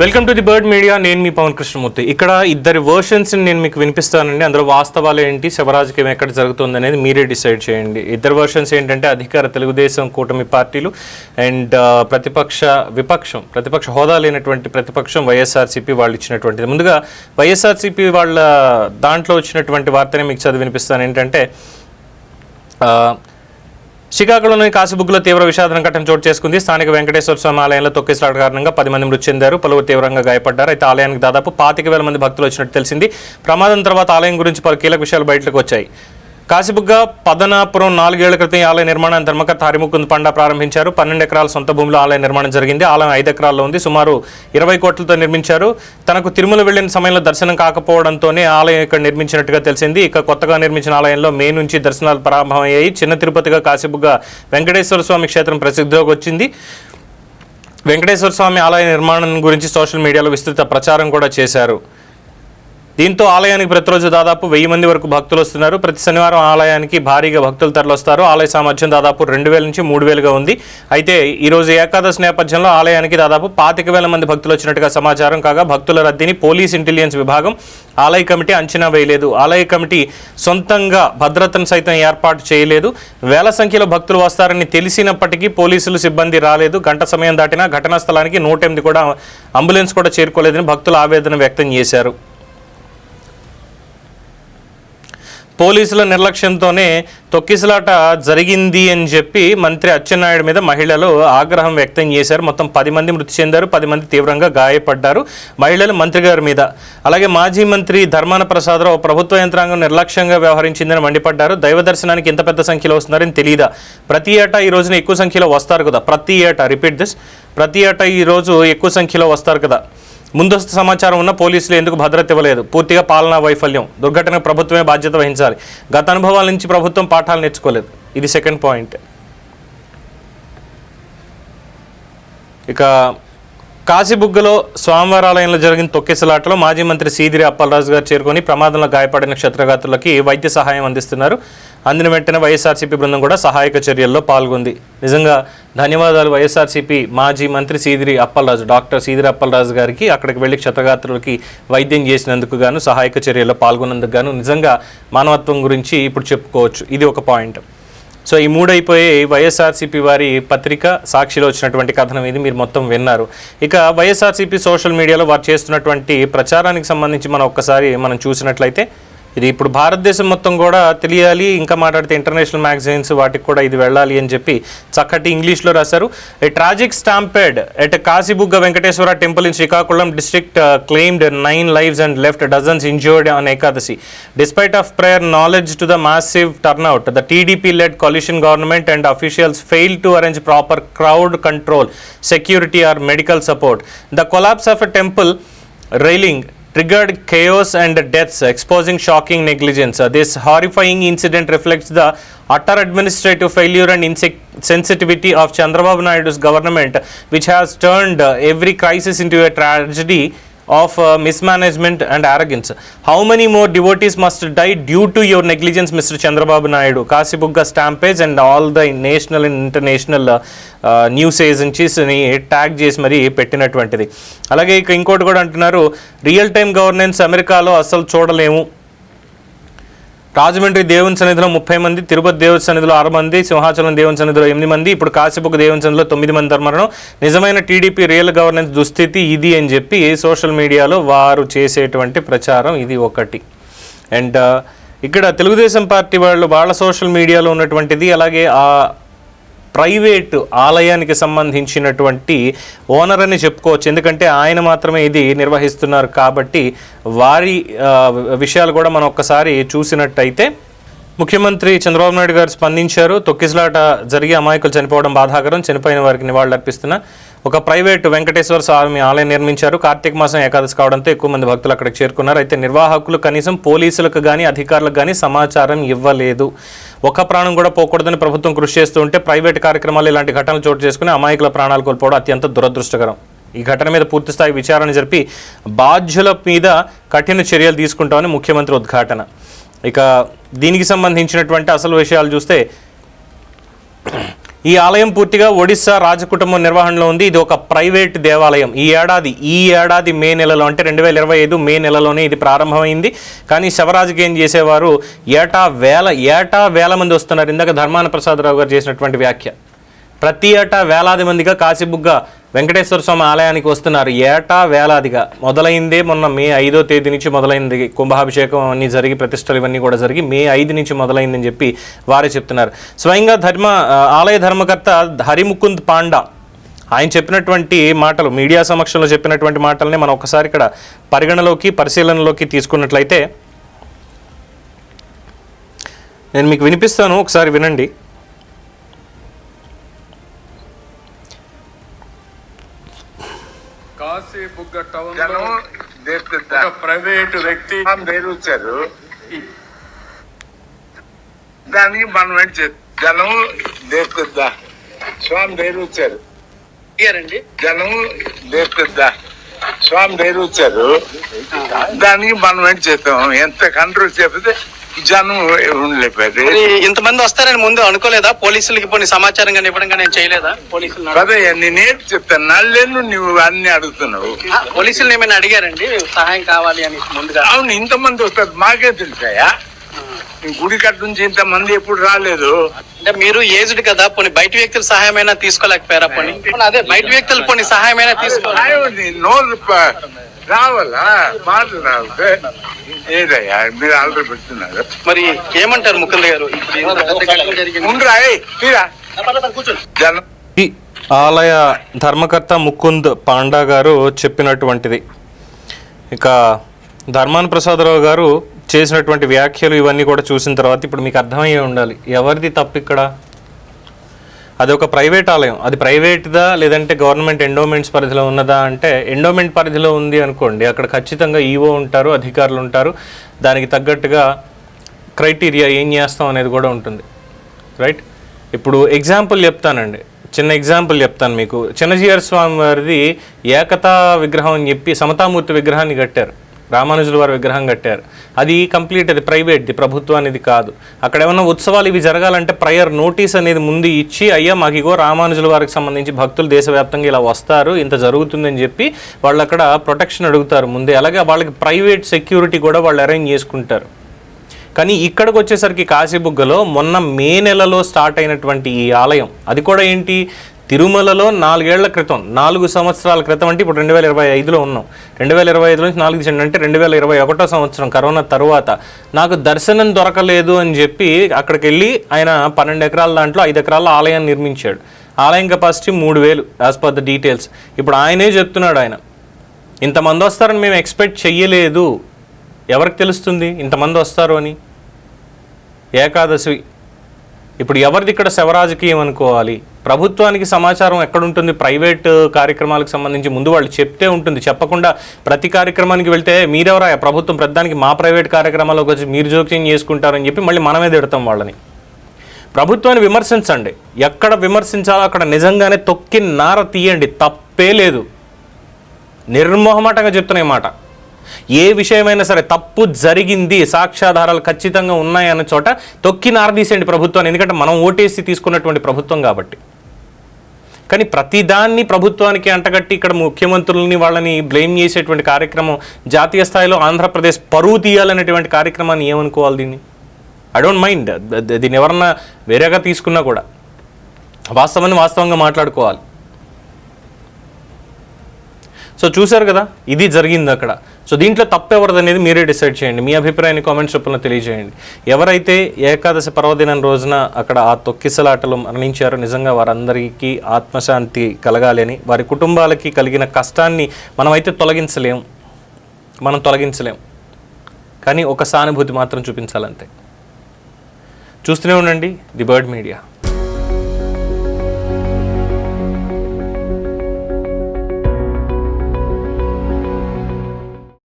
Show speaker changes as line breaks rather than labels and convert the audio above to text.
Welcome to the bird media. నేను మీ పవన్ కృష్ణమూర్తి. ఇక్కడ ఇద్దరి వర్షన్స్ని నేను మీకు వినిపిస్తానండి. అందులో వాస్తవాలు ఏంటి శివరాజకీయం ఎక్కడ జరుగుతుంది అనేది మీరే డిసైడ్ చేయండి. ఇద్దరు వర్షన్స్ ఏంటంటే అధికార తెలుగుదేశం కూటమి పార్టీలు అండ్ ప్రతిపక్ష విపక్షం ప్రతిపక్ష హోదా లేనటువంటి ప్రతిపక్షం వైఎస్ఆర్సీపీ వాళ్ళు ఇచ్చినటువంటిది. ముందుగా వైఎస్ఆర్సీపీ వాళ్ళ దాంట్లో వచ్చినటువంటి వార్తనే మీకు చదివి వినిపిస్తాను. ఏంటంటే శ్రీకాకుళంలోని కాశీబుగ్గులో తీవ్ర విషాదం ఘటన చోటు చేసుకుంది. స్థానిక వెంకటేశ్వర స్వామి ఆలయంలో తొక్కిసలాట కారణంగా పది మంది మృతి చెందారు. పలువురు తీవ్రంగా గాయపడ్డారు. అయితే ఆలయానికి దాదాపు పాతిక వేల మంది భక్తులు వచ్చినట్టు తెలిసింది. ప్రమాదం తర్వాత ఆలయం గురించి పలు కీలక విషయాలు బయటకు వచ్చాయి. కాశీబుగ్గ పదనాపురం నాలుగేళ్ళ క్రితం ఆలయ నిర్మాణాన్ని ధర్మకర్త హరిముకుంద్ పండా ప్రారంభించారు. పన్నెండు ఎకరాల సొంత భూమిలో ఆలయ నిర్మాణం జరిగింది. ఆలయం ఐదు ఎకరాల్లో ఉంది. సుమారు ఇరవై కోట్లతో నిర్మించారు. తనకు తిరుమల వెళ్ళిన సమయంలో దర్శనం కాకపోవడంతోనే ఆలయం ఇక్కడ నిర్మించినట్టుగా తెలిసింది. ఇక కొత్తగా నిర్మించిన ఆలయంలో మే నుంచి దర్శనాలు ప్రారంభమయ్యాయి. చిన్న తిరుపతిగా కాశీబుగ్గ వెంకటేశ్వర స్వామి క్షేత్రం ప్రసిద్ధిలోకి వచ్చింది. వెంకటేశ్వర స్వామి ఆలయ నిర్మాణం గురించి సోషల్ మీడియాలో విస్తృత ప్రచారం కూడా చేశారు. దీంతో ఆలయానికి ప్రతిరోజు దాదాపు వెయ్యి మంది వరకు భక్తులు వస్తున్నారు. ప్రతి శనివారం ఆలయానికి భారీగా భక్తులు తరలిస్తారు ఆలయ సామర్థ్యం దాదాపు రెండు వేల నుంచి మూడు వేలుగా ఉంది. అయితే ఈరోజు ఏకాదశి నేపథ్యంలో ఆలయానికి దాదాపు పాతిక వేల మంది భక్తులు వచ్చినట్టుగా సమాచారం కాగా భక్తుల రద్దీని పోలీస్ ఇంటెలిజెన్స్ విభాగం ఆలయ కమిటీ అంచనా వేయలేదు. ఆలయ కమిటీ సొంతంగా భద్రతను సైతం ఏర్పాటు చేయలేదు. వేల సంఖ్యలో భక్తులు వస్తారని తెలిసినప్పటికీ పోలీసులు సిబ్బంది రాలేదు. గంట సమయం దాటినా ఘటనా స్థలానికి నూట ఎనిమిది కూడా అంబులెన్స్ కూడా చేరుకోలేదని భక్తులు ఆవేదన వ్యక్తం చేశారు. పోలీసుల నిర్లక్ష్యంతోనే తొక్కిసలాట జరిగింది అని చెప్పి మంత్రి అచ్చెన్నాయుడు మీద మహిళలు ఆగ్రహం వ్యక్తం చేశారు. మొత్తం పది మంది మృతి చెందారు పది మంది తీవ్రంగా గాయపడ్డారు మహిళలు మంత్రి గారి మీద. అలాగే మాజీ మంత్రి ధర్మాన ప్రసాదరావు ప్రభుత్వ యంత్రాంగం నిర్లక్ష్యంగా వ్యవహరించిందని మండిపడ్డారు. దైవ దర్శనానికి ఇంత పెద్ద సంఖ్యలో వస్తున్నారని తెలియదా ప్రతి ఏటా ఈ రోజున ఎక్కువ సంఖ్యలో వస్తారు కదా? ప్రతి ఏటా రిపీట్ దిస్. ప్రతి ఏటా ఈ రోజు ఎక్కువ సంఖ్యలో వస్తారు కదా? ముందస్తు సమాచారం ఉన్న పోలీసులు ఎందుకు భద్రత ఇవ్వలేదు? పూర్తిగా పాలనా వైఫల్యం. దుర్ఘటనకు ప్రభుత్వమే బాధ్యత వహించాలి. గత అనుభవాల నుంచి ప్రభుత్వం పాఠాలు నేర్చుకోలేదు. ఇది సెకండ్ పాయింట్. ఇక కాశీబుగ్గలో స్వామివారాలయంలో జరిగిన తొక్కిసలాటలో మాజీ మంత్రి సీదిరి అప్పలరాజు గారు చేరుకొని ప్రమాదంలో గాయపడిన క్షత్రఘాతులకి వైద్య సహాయం అందిస్తున్నారు. అందిన వెంటనే వైఎస్ఆర్సీపీ బృందం కూడా సహాయక చర్యల్లో పాల్గొంది. నిజంగా ధన్యవాదాలు వైఎస్ఆర్సీపీ మాజీ మంత్రి సీదిరి అప్పలరాజు డాక్టర్ సీదిరి అప్పలరాజు గారికి అక్కడికి వెళ్ళి క్షతగాత్రులకి వైద్యం చేసినందుకు గాను సహాయక చర్యల్లో పాల్గొన్నందుకు గాను నిజంగా మానవత్వం గురించి ఇప్పుడు చెప్పుకోవచ్చు. ఇది ఒక పాయింట్. సో ఈ మూడైపోయి వైఎస్ఆర్సీపీ వారి పత్రిక సాక్షిలో వచ్చినటువంటి కథనం ఇది. మీరు మొత్తం విన్నారు. ఇక వైఎస్ఆర్సీపీ సోషల్ మీడియాలో వారు చేస్తున్నటువంటి ప్రచారానికి సంబంధించి మనం ఒక్కసారి మనం చూసినట్లయితే ఇది ఇప్పుడు భారతదేశం మొత్తం కూడా తెలియాలి ఇంకా మాట్లాడితే ఇంటర్నేషనల్ మ్యాగజైన్స్ వాటికి కూడా ఇది వెళ్ళాలి అని చెప్పి చక్కటి ఇంగ్లీష్లో రాశారు. A tragic stampede at Kasibugga Venkateswara temple in Srikakulam district claimed nine lives and left dozens injured on Ekadashi despite of prior knowledge to the massive turnout the TDP led coalition government and officials fail to arrange proper crowd control security or medical support the collapse of a temple railing triggered chaos and deaths, exposing shocking negligence. Uh, This horrifying incident reflects the utter administrative failure and insensitivity of Chandrababu Naidu's government, which has turned uh, every crisis into a tragedy of uh, mismanagement and arrogance. How many more devotees must die due to your negligence, Mr. Chandrababu Naidu? Kasibugga stampage and all the national and international uh, news ఏజెన్సీస్ని tag చేసి మరీ పెట్టినటువంటిది అలాగే ఇక ఇంకోటి కూడా అంటున్నారు real time governance అమెరికాలో అస్సలు చూడలేము రాజమండ్రి దేవుని సన్నిధిలో ముప్పై మంది తిరుపతి దేవుని సన్నిధిలో ఆరు మంది సింహాచలం దేవుని సన్నిధిలో ఎనిమిది మంది ఇప్పుడు కాశీబుక్ దేవుని సన్నిధిలో తొమ్మిది మంది ధర్మరణం. నిజమైన టీడీపీ రియల్ గవర్నెన్స్ దుస్థితి ఇది అని చెప్పి సోషల్ మీడియాలో వారు చేసేటువంటి ప్రచారం ఇది ఒకటి. అండ్ ఇక్కడ తెలుగుదేశం పార్టీ వాళ్ళు వాళ్ళ సోషల్ మీడియాలో ఉన్నటువంటిది అలాగే ఆ ప్రైవేటు ఆలయానికి సంబంధించినటువంటి ఓనర్ అని చెప్పుకోవచ్చు. ఎందుకంటే ఆయన మాత్రమే ఇది నిర్వహిస్తున్నారు కాబట్టి వారి విషయాలు కూడా మనం ఒక్కసారి చూసినట్టయితే ముఖ్యమంత్రి చంద్రబాబు నాయుడు గారు స్పందించారు తొక్కిసలాట జరిగి అమాయకులు చనిపోవడం బాధాకరం చనిపోయిన వారికి నివాళులర్పిస్తున్న ఒక ప్రైవేటు వెంకటేశ్వర స్వామి ఆలయం నిర్మించారు. కార్తీక మాసం ఏకాదశి కావడంతో ఎక్కువ మంది భక్తులు అక్కడికి చేరుకున్నారు. అయితే నిర్వాహకులు కనీసం పోలీసులకు కానీ అధికారులకు కానీ సమాచారం ఇవ్వలేదు. ఒక ప్రాణం కూడా పోకూడదని ప్రభుత్వం కృషి చేస్తూ ఉంటే ప్రైవేట్ కార్యక్రమాలు ఇలాంటి ఘటనలు చోటు చేసుకుని అమాయకుల ప్రాణాలు కోల్పోవడం అత్యంత దురదృష్టకరం. ఈ ఘటన మీద పూర్తి స్థాయి విచారణ జరిపి బాధ్యుల మీద కఠిన చర్యలు తీసుకుంటామని ముఖ్యమంత్రి ఉద్ఘాటన. ఇక దీనికి సంబంధించినటువంటి అసలు విషయాలు చూస్తే ఈ ఆలయం పూర్తిగా ఒడిస్సా రాజకుటుంబం నిర్వహణలో ఉంది. ఇది ఒక ప్రైవేట్ దేవాలయం. ఈ ఏడాది ఈ ఏడాది మే నెలలో అంటే రెండు వేల ఇరవై ఐదు మే నెలలోనే ఇది ప్రారంభమైంది. కానీ శివరాజుకి చేసేవారు? ఏటా వేల ఏటా వేల మంది వస్తున్నారు. ఇందాక ధర్మాన ప్రసాదరావు గారు చేసినటువంటి వ్యాఖ్య. ప్రతి ఏటా వేలాది మందిగా కాశీబుగ్గ వెంకటేశ్వర స్వామి ఆలయానికి వస్తున్నారు. ఏటా వేలాదిగా. మొదలైందే మొన్న మే ఐదో తేదీ నుంచి మొదలైంది. కుంభాభిషేకం అన్నీ జరిగి ప్రతిష్టలు ఇవన్నీ కూడా జరిగి మే ఐదు నుంచి మొదలైందని చెప్పి వారే చెప్తున్నారు. స్వయంగా ధర్మ ఆలయ ధర్మకర్త హరిముకుంద్ పాండా ఆయన చెప్పినటువంటి మాటలు మీడియా సమక్షంలో చెప్పినటువంటి మాటల్ని మనం ఒకసారి ఇక్కడ పరిగణలోకి పరిశీలనలోకి తీసుకున్నట్లయితే నేను మీకు వినిపిస్తాను. ఒకసారి వినండి.
బుగ్గ టౌన్
జనం
లో ఒక ప్రైవేట్ వ్యక్తి
వేరు వచ్చారు దానికి మనం ఏం జనం దేశ స్వామి వేరు వచ్చారు
అడిగారండి
జనం దేశ స్వామి వేరు వచ్చారు దానికి మనం ఏం చేస్తాం? ఎంత కంట్రోల్ చేస్తే జనం ఉండలేపారు
మరి ఇంతమంది వస్తారని ముందు అనుకోలేదా? పోలీసులకి కొన్ని సమాచారం కానీ ఇవ్వడం కానీ నేను చేయలేదా? పోలీసులు
పదే నేనేం చెప్తాను. నల్లేను నువ్వు అన్ని అడుగుతున్నావు.
పోలీసులు ఏమైనా అడిగారండి? సహాయం కావాలి అని ముందుగా.
అవును ఇంతమంది వస్తారు. మాకే తెలుసాయా? గుడి కట్టు నుంచి ఇంతమంది ఎప్పుడు రాలేదు.
అంటే మీరు ఏజ్డ్ కదా పోనీ బయట వ్యక్తుల సహాయమైనా తీసుకోలేకపోయారా పోనీ? పోనీ అదే బయట వ్యక్తులు పోనీ సహాయమైనా తీసుకోవాలి.
రావాలా? మాట రావాలి? ఏదయ్యా? మీరు ఆర్డర్ పెడుతున్నారు.
మరి ఏమంటారు ముకుంద్ గారు.
ఉండరా
ఆలయ ధర్మకర్త ముకుంద్ పాండా గారు చెప్పినటువంటిది. ఇక ధర్మాన ప్రసాదరావు గారు చేసినటువంటి వ్యాఖ్యలు ఇవన్నీ కూడా చూసిన తర్వాత ఇప్పుడు మీకు అర్థమయ్యే ఉండాలి. ఎవరిది తప్పు ఇక్కడ? అది ఒక ప్రైవేట్ ఆలయం. అది ప్రైవేట్దా లేదంటే గవర్నమెంట్ ఎండోమెంట్స్ పరిధిలో ఉన్నదా అంటే ఎండోమెంట్ పరిధిలో ఉంది అనుకోండి. అక్కడ ఖచ్చితంగా ఈవో ఉంటారు అధికారులు ఉంటారు. దానికి తగ్గట్టుగా క్రైటీరియా ఏం చేస్తాం అనేది కూడా ఉంటుంది. రైట్? ఇప్పుడు ఎగ్జాంపుల్ చెప్తానండి. చిన్న ఎగ్జాంపుల్ చెప్తాను మీకు. చిన్నజీఆర్ స్వామి వారిది ఏకతా విగ్రహం అని చెప్పి సమతామూర్తి విగ్రహాన్ని కట్టారు. రామానుజుల వారి విగ్రహం కట్టారు. అది కంప్లీట్ అది ప్రైవేట్ది ప్రభుత్వానిది కాదు. అక్కడ ఏమన్నా ఉత్సవాలు ఇవి జరగాలంటే ప్రయర్ నోటీస్ అనేది ముందు ఇచ్చి అయ్యా మాకు ఇగో రామానుజుల వారికి సంబంధించి భక్తులు దేశవ్యాప్తంగా ఇలా వస్తారు ఇంత జరుగుతుందని చెప్పి వాళ్ళు అక్కడ ప్రొటెక్షన్ అడుగుతారు ముందే. అలాగే వాళ్ళకి ప్రైవేట్ సెక్యూరిటీ కూడా వాళ్ళు అరేంజ్ చేసుకుంటారు. కానీ ఇక్కడికి వచ్చేసరికి కాశీబుగ్గలో మొన్న మే నెలలో స్టార్ట్ అయినటువంటి ఈ ఆలయం అది కూడా ఏంటి? తిరుమలలో నాలుగేళ్ళ క్రితం నాలుగు సంవత్సరాల క్రితం అంటే ఇప్పుడు రెండు వేల ఇరవై ఐదులో ఉన్నాం. రెండు వేల ఇరవై ఐదు నుంచి నాలుగు తీసేయండి అంటే రెండు వేల ఇరవై ఒకటో సంవత్సరం కరోనా తర్వాత. నాకు దర్శనం దొరకలేదు అని చెప్పి అక్కడికి వెళ్ళి ఆయన పన్నెండు ఎకరాల దాంట్లో ఐదు ఎకరాల ఆలయాన్ని నిర్మించాడు. ఆలయం కెపాసిటీ మూడు వేలు యాజ్ పర్ ద డీటెయిల్స్ ఇప్పుడు ఆయనే చెప్తున్నాడు ఆయన ఇంతమంది వస్తారని మేము ఎక్స్పెక్ట్ చెయ్యలేదు. ఎవరికి తెలుస్తుంది ఇంతమంది వస్తారు అని? ఏకాదశి. ఇప్పుడు ఎవరిది ఇక్కడ శవరాజకీయం అనుకోవాలి? ప్రభుత్వానికి సమాచారం ఎక్కడుంటుంది? ప్రైవేట్ కార్యక్రమాలకు సంబంధించి ముందు వాళ్ళు చెప్తే ఉంటుంది. చెప్పకుండా ప్రతి కార్యక్రమానికి వెళ్తే మీరెవరా? ప్రభుత్వం ప్రతిదానికి మా ప్రైవేట్ కార్యక్రమాలకు వచ్చి మీరు జోక్యం చేసుకుంటారని చెప్పి మళ్ళీ మనమే తిడతాం వాళ్ళని. ప్రభుత్వాన్ని విమర్శించండి. ఎక్కడ విమర్శించాలో అక్కడ నిజంగానే తొక్కి నార తీయండి. తప్పే లేదు. నిర్మోహమాటంగా చెప్తున్న ఈ మాట. ఏ విషయమైనా సరే తప్పు జరిగింది సాక్ష్యాధారాలు ఖచ్చితంగా ఉన్నాయన్న చోట తొక్కి నారదీసేయండి ప్రభుత్వాన్ని. ఎందుకంటే మనం ఓటేసి తీసుకున్నటువంటి ప్రభుత్వం కాబట్టి. కానీ ప్రతిదాన్ని ప్రభుత్వానికి అంటగట్టి ఇక్కడ ముఖ్యమంత్రులని వాళ్ళని బ్లేమ్ చేసేటువంటి కార్యక్రమం జాతీయ స్థాయిలో ఆంధ్రప్రదేశ్ పరువు తీయాలనేటువంటి కార్యక్రమాన్ని ఏమనుకోవాలి దీన్ని? ఐ డోంట్ మైండ్ దీన్ని ఎవరన్నా వేరేగా తీసుకున్నా కూడా వాస్తవాన్ని వాస్తవంగా మాట్లాడుకోవాలి. సో చూశారు కదా ఇది జరిగింది అక్కడ. సో దీంట్లో తప్పు అనేది మీరే డిసైడ్ చేయండి. మీ అభిప్రాయాన్ని కామెంట్స్ రూపంలో తెలియజేయండి. ఎవరైతే ఏకాదశి పర్వదినం రోజున అక్కడ ఆ తొక్కిసలాటలు మరణించారో నిజంగా వారందరికీ ఆత్మశాంతి కలగాలి అని వారి కుటుంబాలకి కలిగిన కష్టాన్ని మనమైతే తొలగించలేం. మనం తొలగించలేం. కానీ ఒక సానుభూతి మాత్రం చూపించాలంతే. చూస్తూనే ఉండండి ది బర్డ్ మీడియా.